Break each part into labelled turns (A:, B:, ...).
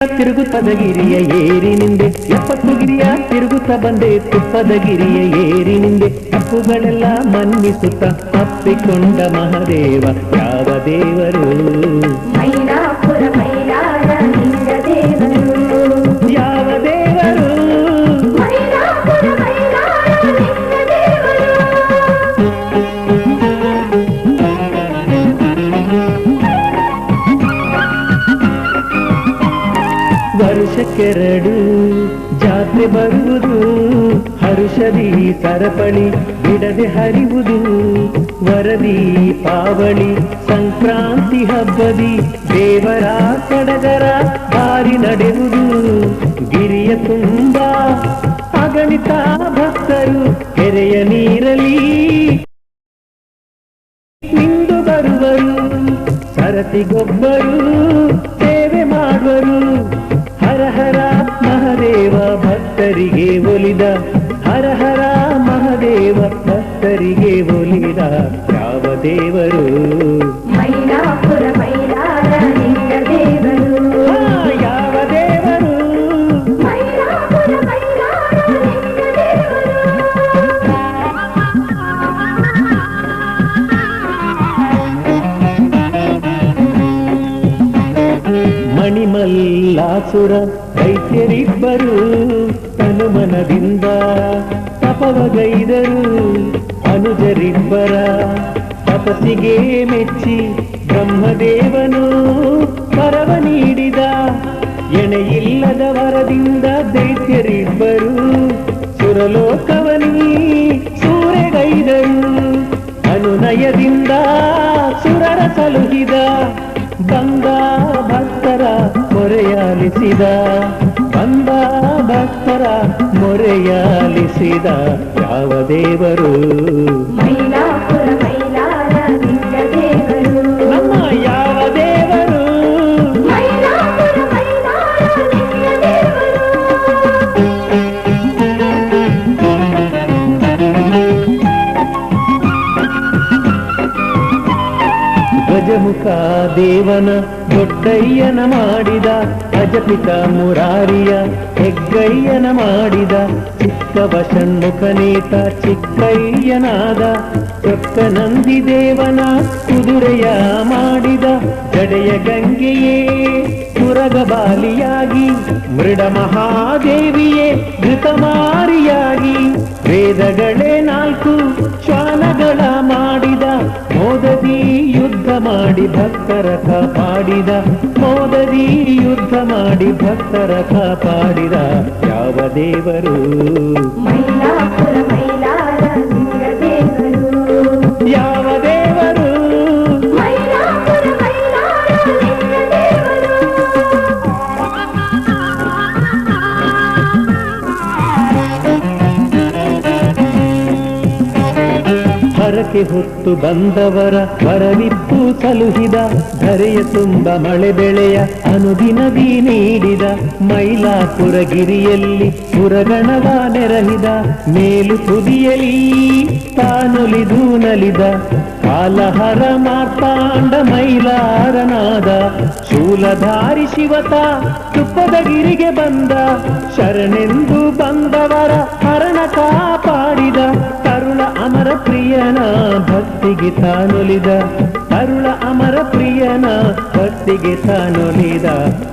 A: ತಿರುಗುತ್ತದ ಗಿರಿಯ ಏರಿನಿಂದೆ ಎಪ್ಪತ್ತು ಗಿರಿಯ ತಿರುಗುತ್ತ ಬಂದೆ ತುಪ್ಪದ ಗಿರಿಯ ಏರಿನಿಂದೆ ತಪ್ಪುಗಳೆಲ್ಲ ಮನ್ನಿಸುತ್ತ ತಪ್ಪಿಕೊಂಡ ಮಹದೇವ ಯಾವ ದೇವರು ವರ್ಷಕ್ಕೆರಡು ಜಾತ್ರೆ ಬರುವುದು, ಹರುಷದಿ ಸರಪಳಿ ಬಿಡದೆ ಹರಿವುದು, ವರದಿ ಪಾವಳಿ, ಸಂಕ್ರಾಂತಿ ಹಬ್ಬದಿ, ದೇವರ ಸಡಗರ ಬಾರಿ ನಡೆಯುವುದು ಗಿರಿಯ ತುಂಬ, ಅಗಣಿತ ಭಕ್ತರು, ಕೆರೆಯ ನೀರಲಿ ನಿಂದು ಬರುವರು. ಸರತಿಗೊಬ್ಬರು ಮಣಿಮಲ್ಲಾಸುರ ದೈತ್ಯರಿಬ್ಬರು ತನುಮನದಿಂದ ತಪವಗೈದರು ಅನುಜರಿಬ್ಬರ ತಪಸ್ಸಿಗೆ ಮೆಚ್ಚಿ ಬ್ರಹ್ಮದೇವನು ವರವ ನೀಡಿದ ಎಣೆಯಿಲ್ಲದ ವರದಿಂದ ದೈತ್ಯರಿಬ್ಬರು ಸುರಲೋಕವನಿ ಸೂರೆಗೈದರು ಅನುನಯದಿಂದ ಸುರರ ಸಲುಹಿದ ಬಂದ ಮೊರೆಯಾಲಿಸಿದ ಬಂದ ಭಕ್ತರ ಮೊರೆಯಾಲಿಸಿದ ಯಾವ ದೇವರು? ಗಜಮುಖ ದೇವನ ದೊಡ್ಡಯ್ಯನ ಮಾಡಿದ, ಅಜಪಿತ ಮುರಾರಿಯ ಹೆಗ್ಗಯ್ಯನ ಮಾಡಿದ ಚಿಕ್ಕವ ಷಣ್ಮುಖನೇತ ಚಿಕ್ಕಯ್ಯನಾದ ಚೊಕ್ಕ ನಂದಿ ದೇವನ ಕುದುರೆಯ ಮಾಡಿದ, ಜಡೆಯ ಗಂಗೆಯೇ ಬಾಲಿಯಾಗಿ, ಮೃಡ ಮಹಾದೇವಿಯೇ ಘೃತಮಾರಿಯಾಗಿ ವೇದಗಳೇ ಮಾಡಿ ಭಕ್ತರ ಕಾಪಾಡಿದ ಮೋದರಿ ಯುದ್ಧ ಮಾಡಿ ಭಕ್ತರ ಕಾಪಾಡಿದ ಯಾವ ದೇವರು? ಹರಕೆ ಹೊತ್ತು ಬಂದವರ ವರವಿತ್ತು ಸಲುಹಿದ ಧರೆಯ ತುಂಬ ಮಳೆ ಬೆಳೆಯ ಅನುದಿನದಿ ನೀಡಿದ ಮೈಲಾಪುರ ಗಿರಿಯಲ್ಲಿ ಪುರಗಣವ ನೆರಹಿದ ಮೇಲು ತುದಿಯಲಿ ತಾನುಲಿದು ನಲಿದ ಕಾಲಹರ ಮಾರ್ತಾಂಡ ಮೈಲಾರನಾದ ಶೂಲಧಾರಿ ಶಿವತ ತುಪ್ಪದ ಗಿರಿಗೆ ಬಂದ ಶರಣೆಂದು ಬಂದವರ ಹರಣ ಕಾಪಾಡಿದ ಭಕ್ತಿಗೆ ತಾನೊಲಿದ ಅರುಳ ಅಮರ ಪ್ರಿಯನ ಭಕ್ತಿಗೆ ತಾನೊಲಿದ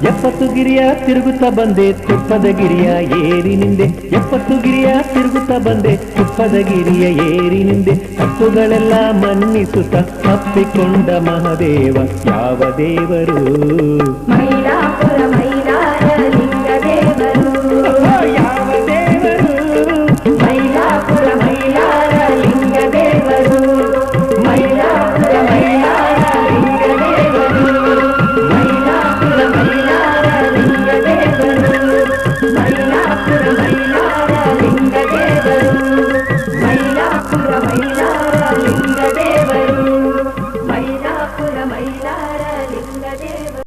A: ಎಪ್ಪತ್ತು ಗಿರಿಯ ತಿರುಗುತ್ತಾ ಬಂದೆ, ತುಪ್ಪದ ಗಿರಿಯ ಏರಿ ನಿಂದೆ. ಎಪ್ಪತ್ತು ಗಿರಿಯ ತಿರುಗುತ್ತಾ ಬಂದೆ, ತುಪ್ಪದ ಗಿರಿಯ ಏರಿ ನಿಂದೆ. ತಪ್ಪುಗಳೆಲ್ಲ ಮನ್ನಿಸುತ್ತ ತಪ್ಪಿಕೊಂಡ ಮಹದೇವ, ಯಾವ ದೇವರು?
B: ಮೈಲಾಪುರ ಮೈಲಾರ